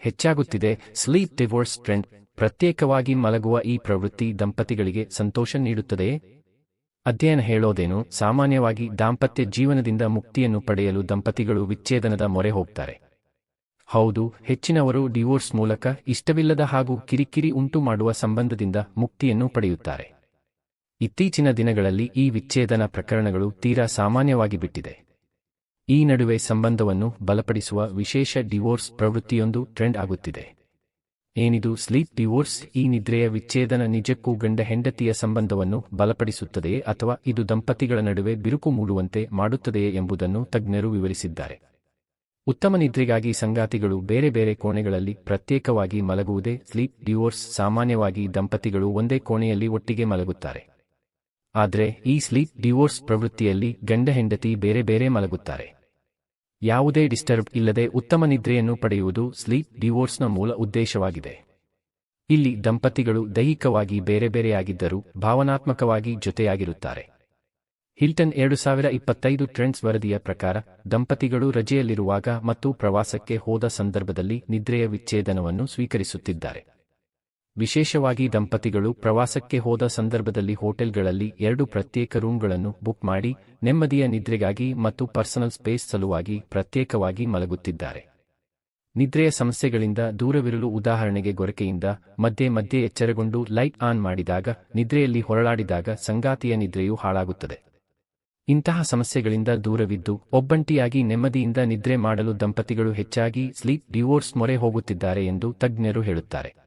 ಹೆಚ್ಚಾಗುತ್ತಿದೆ. Sleep divorce trend ಪ್ರತ್ಯೇಕವಾಗಿ ಮಲಗುವ ಈ ಪ್ರವೃತ್ತಿ ದಂಪತಿಗಳಿಗೆ ಸಂತೋಷ ನೀಡುತ್ತದೆಯೇ ಅಧ್ಯಯನ ಹೇಳೋದೇನು? ಸಾಮಾನ್ಯವಾಗಿ ದಾಂಪತ್ಯ ಜೀವನದಿಂದ ಮುಕ್ತಿಯನ್ನು ಪಡೆಯಲು ದಂಪತಿಗಳು ವಿಚ್ಛೇದನದ ಮೊರೆ ಹೋಗ್ತಾರೆ. ಹೌದು, ಹೆಚ್ಚಿನವರು ಡಿವೋರ್ಸ್ ಮೂಲಕ ಇಷ್ಟವಿಲ್ಲದ ಹಾಗೂ ಕಿರಿಕಿರಿ ಉಂಟು ಮಾಡುವ ಸಂಬಂಧದಿಂದ ಮುಕ್ತಿಯನ್ನು ಪಡೆಯುತ್ತಾರೆ. ಇತ್ತೀಚಿನ ದಿನಗಳಲ್ಲಿ ಈ ವಿಚ್ಛೇದನ ಪ್ರಕರಣಗಳು ತೀರಾ ಸಾಮಾನ್ಯವಾಗಿ ಬಿಟ್ಟಿದೆ. ಈ ನಡುವೆ ಸಂಬಂಧವನ್ನು ಬಲಪಡಿಸುವ ವಿಶೇಷ ಡಿವೋರ್ಸ್ ಪ್ರವೃತ್ತಿಯೊಂದು ಟ್ರೆಂಡ್ ಆಗುತ್ತಿದೆ. ಏನಿದು ಸ್ಲೀಪ್ ಡಿವೋರ್ಸ್ ಈ ನಿದ್ರೆಯ ವಿಚ್ಛೇದನ ನಿಜಕ್ಕೂ ಗಂಡ ಹೆಂಡತಿಯ ಸಂಬಂಧವನ್ನು ಬಲಪಡಿಸುತ್ತದೆಯೇ ಅಥವಾ ಇದು ದಂಪತಿಗಳ ನಡುವೆ ಬಿರುಕು ಮೂಡುವಂತೆ ಮಾಡುತ್ತದೆಯೇ ಎಂಬುದನ್ನು ತಜ್ಞರು ವಿವರಿಸಿದ್ದಾರೆ. ಉತ್ತಮ ನಿದ್ರೆಗಾಗಿ ಸಂಗಾತಿಗಳು ಬೇರೆ ಬೇರೆ ಕೋಣೆಗಳಲ್ಲಿ ಪ್ರತ್ಯೇಕವಾಗಿ ಮಲಗುವುದೇ ಸ್ಲೀಪ್ ಡಿವೋರ್ಸ್. ಸಾಮಾನ್ಯವಾಗಿ ದಂಪತಿಗಳು ಒಂದೇ ಕೋಣೆಯಲ್ಲಿ ಒಟ್ಟಿಗೆ ಮಲಗುತ್ತಾರೆ. ಆದರೆ ಈ ಸ್ಲೀಪ್ ಡಿವೋರ್ಸ್ ಪ್ರವೃತ್ತಿಯಲ್ಲಿ ಗಂಡ ಹೆಂಡತಿ ಬೇರೆ ಬೇರೆ ಮಲಗುತ್ತಾರೆ. ಯಾವುದೇ ಡಿಸ್ಟರ್ಬ್ ಇಲ್ಲದೆ ಉತ್ತಮ ನಿದ್ರೆಯನ್ನು ಪಡೆಯುವುದು ಸ್ಲೀಪ್ ಡಿವೋರ್ಸ್ನ ಮೂಲ ಉದ್ದೇಶವಾಗಿದೆ. ಇಲ್ಲಿ ದಂಪತಿಗಳು ದೈಹಿಕವಾಗಿ ಬೇರೆ ಬೇರೆಯಾಗಿದ್ದರೂ ಭಾವನಾತ್ಮಕವಾಗಿ ಜೊತೆಯಾಗಿರುತ್ತಾರೆ. ಹಿಲ್ಟನ್ ಎರಡು ಸಾವಿರ ಇಪ್ಪತ್ತೈದು ಟ್ರೆಂಡ್ಸ್ ವರದಿಯ ಪ್ರಕಾರ, ದಂಪತಿಗಳು ರಜೆಯಲ್ಲಿರುವಾಗ ಮತ್ತು ಪ್ರವಾಸಕ್ಕೆ ಹೋದ ಸಂದರ್ಭದಲ್ಲಿ ನಿದ್ರೆಯ ವಿಚ್ಛೇದನವನ್ನು ಸ್ವೀಕರಿಸುತ್ತಿದ್ದಾರೆ. ವಿಶೇಷವಾಗಿ ದಂಪತಿಗಳು ಪ್ರವಾಸಕ್ಕೆ ಹೋದ ಸಂದರ್ಭದಲ್ಲಿ ಹೋಟೆಲ್ಗಳಲ್ಲಿ ಎರಡು ಪ್ರತ್ಯೇಕ ರೂಮ್ಗಳನ್ನು ಬುಕ್ ಮಾಡಿ ನೆಮ್ಮದಿಯ ನಿದ್ರೆಗಾಗಿ ಮತ್ತು ಪರ್ಸನಲ್ ಸ್ಪೇಸ್ ಸಲುವಾಗಿ ಪ್ರತ್ಯೇಕವಾಗಿ ಮಲಗುತ್ತಿದ್ದಾರೆ. ನಿದ್ರೆಯ ಸಮಸ್ಯೆಗಳಿಂದ ದೂರವಿರಲು ಉದಾಹರಣೆಗೆ ಗೊರಕೆಯಿಂದ ಮಧ್ಯೆ ಮಧ್ಯೆ ಎಚ್ಚರಗೊಂಡು ಲೈಟ್ ಆನ್ ಮಾಡಿದಾಗ ನಿದ್ರೆಯಲ್ಲಿ ಹೊರಳಾಡಿದಾಗ ಸಂಗಾತಿಯ ನಿದ್ರೆಯೂ ಹಾಳಾಗುತ್ತದೆ. ಇಂತಹ ಸಮಸ್ಯೆಗಳಿಂದ ದೂರವಿದ್ದು ಒಬ್ಬಂಟಿಯಾಗಿ ನೆಮ್ಮದಿಯಿಂದ ನಿದ್ರೆ ಮಾಡಲು ದಂಪತಿಗಳು ಹೆಚ್ಚಾಗಿ ಸ್ಲೀಪ್ ಡಿವೋರ್ಸ್ ಮೊರೆ ಹೋಗುತ್ತಿದ್ದಾರೆ ಎಂದು ತಜ್ಞರು ಹೇಳುತ್ತಾರೆ.